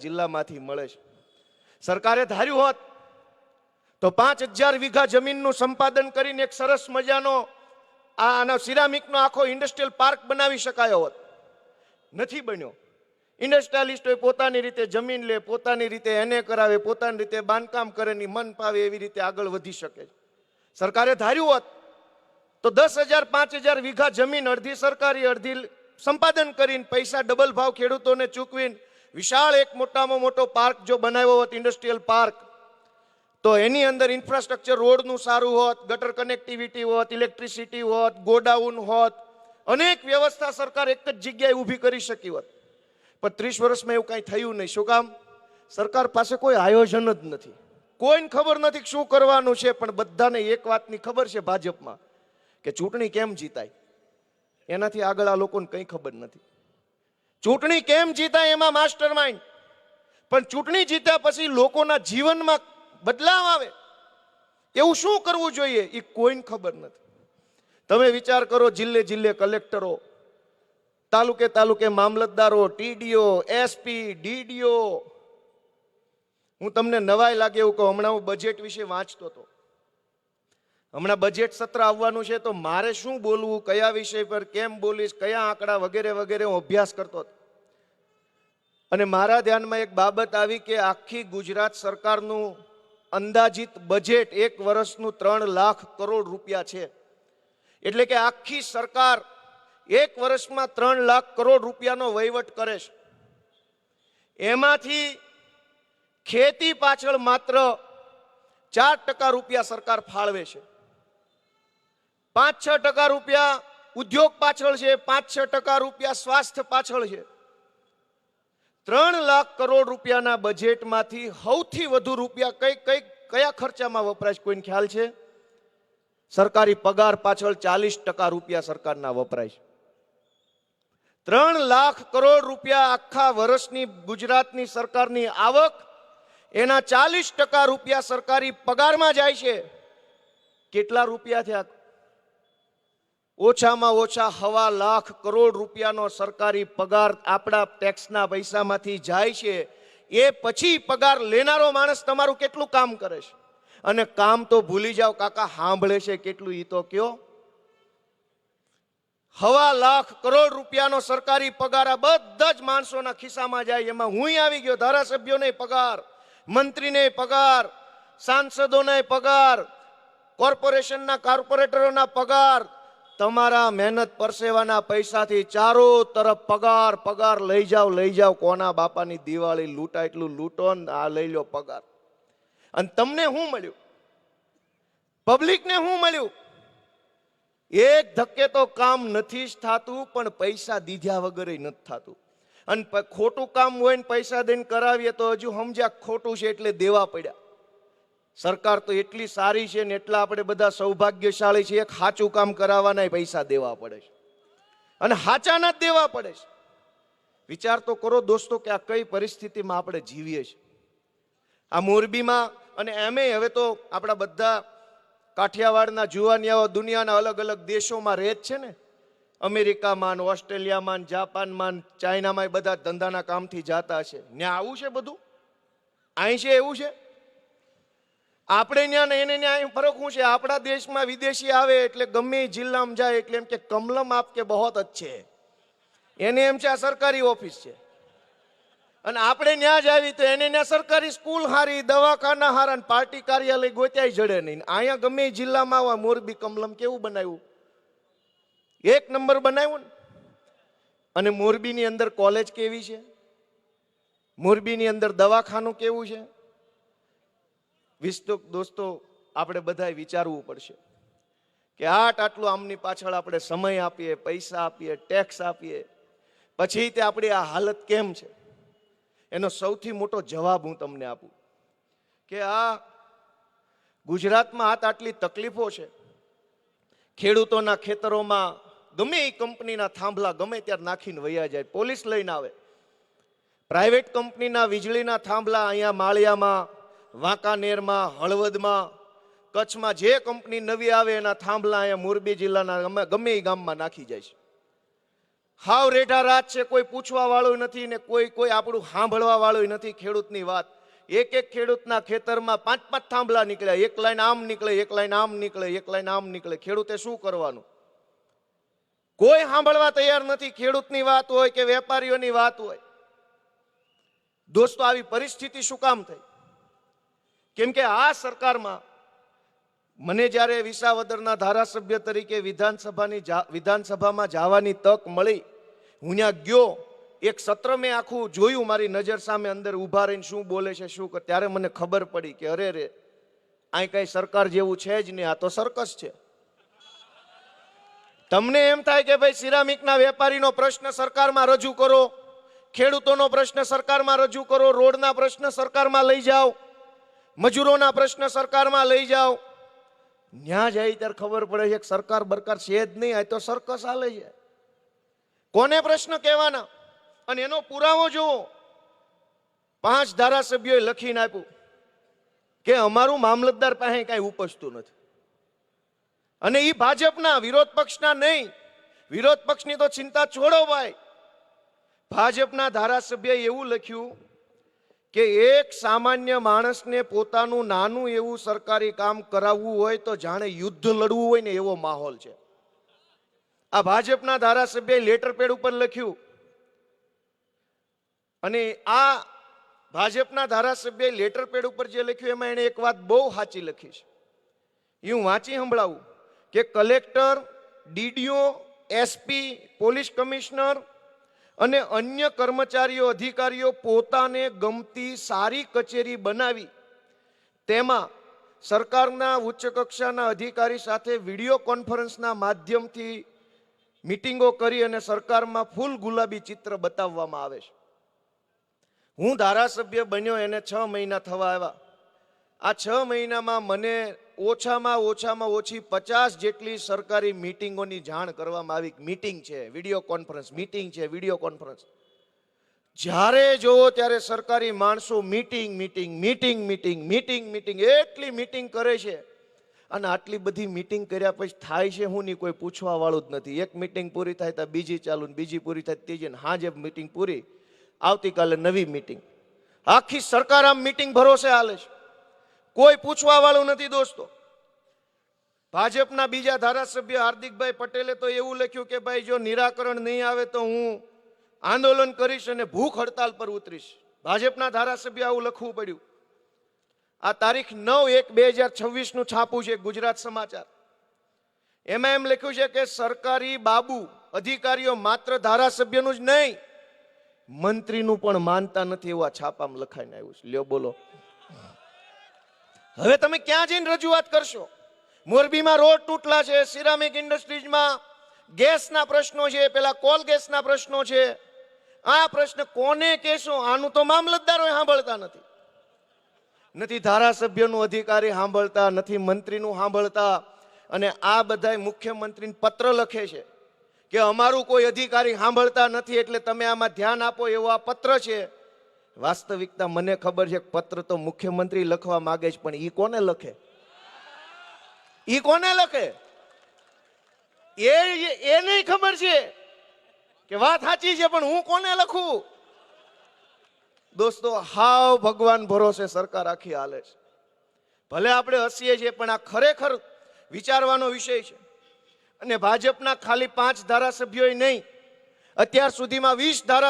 જિલ્લામાંથી મળે છે. સરકારે ધાર્યું હોત તો પાંચ હજાર વીઘા જમીનનું સંપાદન કરીને એક સરસ મજાનો આ આના સિરામિકનો આખો ઇન્ડસ્ટ્રીયલ પાર્ક બનાવી શકાયો હોત. નથી બન્યો. ઇન્ડસ્ટ્રીયાલિસ્ટોએ પોતાની રીતે જમીન લે, પોતાની રીતે એને કરાવે, પોતાની રીતે બાંધકામ કરે ની મન પાવે એવી રીતે આગળ વધી શકે. સરકારે ધાર્યું હોત તો દસ હજાર, પાંચ હજાર વીઘા જમીન અડધી સરકારી, અડધી સંપાદન કરીને પૈસા ડબલ ભાવ ખેડૂતોને ચૂકવીને વિશાળ એક મોટામાં મોટો પાર્ક જો બનાવ્યો હોત ઇન્ડસ્ટ્રીયલ પાર્ક તો એની અંદર ઇન્ફ્રાસ્ટ્રક્ચર રોડનું સારું હોત ગટર કનેક્ટિવિટી હોત ઇલેક્ટ્રિસિટી હોત, ગોડાઉન હોત, અનેક વ્યવસ્થા સરકાર એક જ જગ્યાએ ઊભી કરી શકી હોત. પણ ત્રીસ વર્ષમાં એવું કાંઈ થયું નહીં. શું કામ? સરકાર પાસે કોઈ આયોજન જ નથી. કોઈને ખબર નથી શું કરવાનું છે, પણ બધાને એક વાતની ખબર છે ભાજપમાં કે ચૂંટણી કેમ જીતાય? એનાથી આગળ આ લોકોને કંઈ ખબર નથી. ચૂંટણી કેમ જીતાય એમાં માસ્ટર માઇન્ડ પણ ચૂંટણી જીત્યા પછી લોકોના જીવનમાં બદલાવ આવે. એવું શું કરવું જોઈએ એ કોઈને ખબર નથી. તમે વિચાર કરો જિલ્લે જિલ્લે કલેક્ટરો, તાલુકે તાલુકે મામલતદારો, ટીડીઓ, એસપી, ડીડીઓ. હું તમને નવાઈ લાગે એવું કહું, હમણાં હું બજેટ વિશે વાંચતો હતો. હમણાં બજેટ સત્ર આવવાનું છે તો મારે શું બોલવું? કયા વિષય પર કેમ બોલીશ? કયા આંકડા વગેરે વગેરે હું અભ્યાસ કરતો હતો. અને મારા ધ્યાનમાં એક બાબત આવી કે આખી ગુજરાત સરકારનું અંદાજિત બજેટ એક વર્ષનું ત્રણ લાખ કરોડ રૂપિયા છે. એટલે કે આખી સરકાર એક વર્ષમાં ત્રણ લાખ કરોડ રૂપિયાનો વહીવટ કરે છે. એમાંથી ખેતી પાછળ માત્ર ચાર ટકા રૂપિયા સરકાર ફાળવે છે. પાંચ છ ટકા રૂપિયા ઉદ્યોગ પાછળ છે પાંચ છ ટકા રૂપિયા સ્વાસ્થ્ય પાછળ છે. ત્રણ લાખ કરોડ રૂપિયાના બજેટમાંથી સૌથી વધુ રૂપિયા કઈ કઈ, કયા ખર્ચામાં વપરાય કોઈને ખ્યાલ છે? સરકારી પગાર પાછળ ચાલીસ ટકા રૂપિયા સરકારના વપરાય છે. ત્રણ લાખ કરોડ રૂપિયા આખા વર્ષની ગુજરાતની સરકારની આવક, એના ચાલીસ ટકા રૂપિયા સરકારી પગારમાં જાય છે. કેટલા રૂપિયા થયા? ઓછામાં ઓછા હવા લાખ કરોડ રૂપિયાનો સરકારી પગાર આપણા ટેક્સના પૈસામાંથી જાય છે. એ પછી પગાર લેનારો માણસ તમારું કેટલું કામ કરે છે? અને કામ તો ભૂલી જાઓ કાકા સાંભળે છે કેટલું એ તો કયો? હવા લાખ કરોડ રૂપિયાનો સરકારી પગાર આ બધા જ માણસોના ખિસ્સામાં જાય. એમાં હું આવી ગયો, ધારાસભ્યોને પગાર, મંત્રીને પગાર, સાંસદોને પગાર, કોર્પોરેશનના, કોર્પોરેટરોના પગાર તમારા મહેનત પરસેવાના પૈસાથી ચારો તરફ પગાર પગાર લઈ જાઓ લઈ જાઓ. કોના બાપાની દિવાળી લૂંટા એટલું લૂંટો ને આ લઈ લો પગાર. અને તમને શું મળ્યું? પબ્લિકને શું મળ્યું? એક ધક્કે તો કામ નથી જ થતું, પણ પૈસા દીધા વગર નથી થતું. અને ખોટું કામ હોય ને પૈસા દઈને કરાવીએ તો હજુ સમજ્યા ખોટું છે એટલે દેવા પડ્યા. સરકાર તો એટલી સારી છે ને એટલા આપણે બધા સૌભાગ્યશાળી છીએ, એક સાચું કામ કરાવવાના પૈસા દેવા પડે છે. અને હાચાના જ દેવા પડે છે. વિચાર તો કરો દોસ્તો કે આ કઈ પરિસ્થિતિમાં આપણે જીવીએ છીએ. આ મોરબીમાં અને એમે હવે તો આપણા બધા કાઠિયાવાડના જુવાનિયાઓ દુનિયાના અલગ અલગ દેશોમાં રહે જ છે ને. અમેરિકામાં ને ઓસ્ટ્રેલિયામાં ને જાપાનમાં ને ચાઇનામાં બધા ધંધાના કામથી જાતા છે. ત્યાં આવું છે બધું? અહીં છે એવું છે? આપણે ત્યાં એને ત્યાં ફરક શું છે? આપણા દેશમાં વિદેશી આવે એટલે ગમે જિલ્લામાં જાય એટલે એમ કે કમલમ આપ કે બહોત અચ્છે એને એમ છે આ સરકારી ઓફિસ છે. અને આપણે ત્યાં જ આવી તો એને ત્યાં સરકારી સ્કૂલ હારી, દવાખાના હારા પાર્ટી કાર્યાલય ગોત્યાય જડે નહીં. અહીંયા ગમે જિલ્લામાં આવા મોરબી કમલમ કેવું બનાવ્યું? એક નંબર બનાવ્યું ને? અને મોરબીની અંદર કોલેજ કેવી છે? મોરબીની અંદર દવાખાનું કેવું છે? વિસ્તો દોસ્તો, આપણે બધાએ વિચારવું પડશે કે આટ આટલું આમની પાછળ આપણે સમય આપીએ, પૈસા આપીએ ટેક્સ આપીએ. પછી તે આપણી આ હાલત કેમ છે? એનો સૌથી મોટો જવાબ હું તમને આપું કે આ ગુજરાતમાં આત આટલી તકલીફો છે. ખેડૂતોના ખેતરોમાં ગમે એ કંપનીના થાંભલા ગમે ત્યારે નાખીને વૈયા જાય, પોલીસ લઈને આવે. પ્રાઇવેટ કંપનીના વીજળીના થાંભલા અહીંયા માળિયામાં વાંકાનેરમાં, હળવદમાં, કચ્છમાં જે કંપની નવી આવે એના થાંભલા અહીંયા મોરબી જિલ્લાના ગમે ગમે એ ગામમાં નાખી જાય છે. હાવ રેઢા રાત છે, કોઈ પૂછવા વાળું નથી ને કોઈ કોઈ આપણું સાંભળવા વાળું નથી ખેડૂતની વાત. એક એક ખેડૂતના ખેતરમાં પાંચ પાંચ થાંભલા નીકળ્યા, એક લાઈન આમ નીકળે, એક લાઈન આમ નીકળે, એક લાઈન આમ નીકળે. ખેડૂતે શું કરવાનું? કોઈ સાંભળવા તૈયાર નથી, ખેડૂતની વાત હોય કે વેપારીઓની વાત હોય. દોસ્તો, આવી પરિસ્થિતિ શું કામ થઈ? કેમ કે આ સરકારમાં મને જ્યારે વિસાવદરના ધારાસભ્ય તરીકે વિધાનસભાની વિધાનસભામાં જવાની તક મળી, હું ત્યાં ગયો, એક સત્ર મેં આખું જોયું, મારી નજર સામે અંદર ઊભા રહીને શું બોલે છે, શું કરે ત્યારે મને ખબર પડી કે અરે રે અહીં કઈ સરકાર જેવું છે જ નહીં આ તો સર્કસ છે. તમને એમ થાય કે ભાઈ સિરામિકના વેપારીનો પ્રશ્ન સરકારમાં રજૂ કરો, ખેડૂતોનો પ્રશ્ન સરકારમાં રજૂ કરો, રોડના પ્રશ્ન સરકારમાં લઈ જાઓ મજૂરોના પ્રશ્ન સરકારમાં લઈ જાઓ. ન્યા જાય ત્યારે ખબર પડે છે સરકાર બરકાર છે જ નહીં, આ તો સરકસ હાલે છે. કોને પ્રશ્ન કહેવાના? અને એનો પુરાવો જુઓ. પાંચ ધારાસભ્યોએ લખીને આપ્યું કે અમારું મામલતદાર પાસે કાંઈ ઉપજતું નથી. અને એ ભાજપના, વિરોધ પક્ષના નહીં. વિરોધ પક્ષની તો ચિંતા છોડો ભાઈ. ભાજપના ધારાસભ્યએ એવું લખ્યું કે એક સામાન્ય માણસને પોતાનું નાનું એવું સરકારી કામ કરાવવું હોય તો જાણે યુદ્ધ લડવું હોય ને એવો માહોલ છે. આ ભાજપના ધારાસભ્યએ લેટર પેડ ઉપર લખ્યું. અને આ ભાજપના ધારાસભ્યએ લેટર પેડ ઉપર જે લખ્યું એમાં એણે એક વાત બહુ સાચી લખી છે. હું વાંચી સંભળાવું કે collector, DDO, SP, police commissioner અને અન્ય કર્મચારીઓ, અધિકારીઓ પોતાને ગમતી સારી કચેરી બનાવી. તેમાં સરકારના ઉચ્ચ કક્ષાના અધિકારી સાથે વીડિયો કોન્ફરન્સના માધ્યમથી મિટિંગો કરી અને સરકારમાં ફૂલ ગુલાબી ચિત્ર બતાવવામાં આવે છે. હું ધારાસભ્ય બન્યો, એને છ મહિના થવા આવ્યા. આ છ મહિનામાં મને ઓછામાં ઓછામાં ઓછી પચાસ જેટલી સરકારી મિટિંગોની જાણ કરવામાં આવી. મિટિંગ છે, વીડિયો કોન્ફરન્સ, મિટિંગ છે, વીડિયો કોન્ફરન્સ. જ્યારે જોવો ત્યારે સરકારી માણસો meeting, meeting meeting meeting meeting meeting, એટલી મીટિંગ કરે છે. અને આટલી બધી મીટિંગ કર્યા પછી થાય છે હું નહીં, કોઈ પૂછવા વાળું જ નથી. એક મિટિંગ પૂરી થાય તો બીજી ચાલુ બીજી પૂરી થાય, ત્રીજી ને હાજે મીટિંગ પૂરી. આવતીકાલે નવી મીટિંગ. આખી સરકાર આમ મીટિંગ ભરોસે હાલે છે. કોઈ પૂછવા વાળું નથી દોસ્તો. ભાજપના બીજા ધારાસભ્ય હાર્દિકભાઈ પટેલે તો એવું લખ્યું કે ભાઈ, જો નિરાકરણ નહીં આવે તો હું આંદોલન કરીશ અને ભૂખ હડતાલ પર ઉતરીશ. ભાજપના ધારાસભ્ય આવું લખવું પડ્યું. આ તારીખ નવ એક બે હજાર છવ્વીસનું છાપું છે ગુજરાત સમાચાર. એમાં એમ લખ્યું છે કે સરકારી બાબુ અધિકારીઓ માત્ર ધારાસભ્યનું જ નહીં, મંત્રીનું પણ માનતા નથી એવું છાપામાં લખાઈને આવ્યું છે. લ્યો બોલો. હવે તમે ક્યાં જઈને રજૂઆત કરશો? મોરબીમાં રોડ તૂટલા છે, સિરામિક ઇન્ડસ્ટ્રીઝમાં ગેસના પ્રશ્નો છે, પેલા કોલ ગેસના પ્રશ્નો છે. આ પ્રશ્ન કોને કહેશો? આનું તો મામલતદારો સાંભળતા નથી. નથી ધારાસભ્યનું અધિકારી સાંભળતા, નથી મંત્રીનું સાંભળતા. અને આ બધાય મુખ્યમંત્રીને પત્ર લખે છે કે અમારું કોઈ અધિકારી સાંભળતા નથી, એટલે તમે આમાં ધ્યાન આપો એવો આ પત્ર છે. વાસ્તવિકતા મને ખબર છે પત્ર તો મુખ્યમંત્રી લખવા માંગે છે, પણ ઈ કોને લખે? ઈ કોને લખે? એ એ નહીં ખબર છે કે વાત સાચી છે, પણ હું કોને લખું? દોસ્તો, હાવ ભગવાન ભરોસે સરકાર આખી હાલે છે. ભલે આપણે હસીએ છીએ, પણ આ ખરેખર વિચારવાનો વિષય છે. અને ભાજપના ખાલી પાંચ ધારાસભ્યોએ નહીં, અત્યાર સુધીમાં વીસ ધારા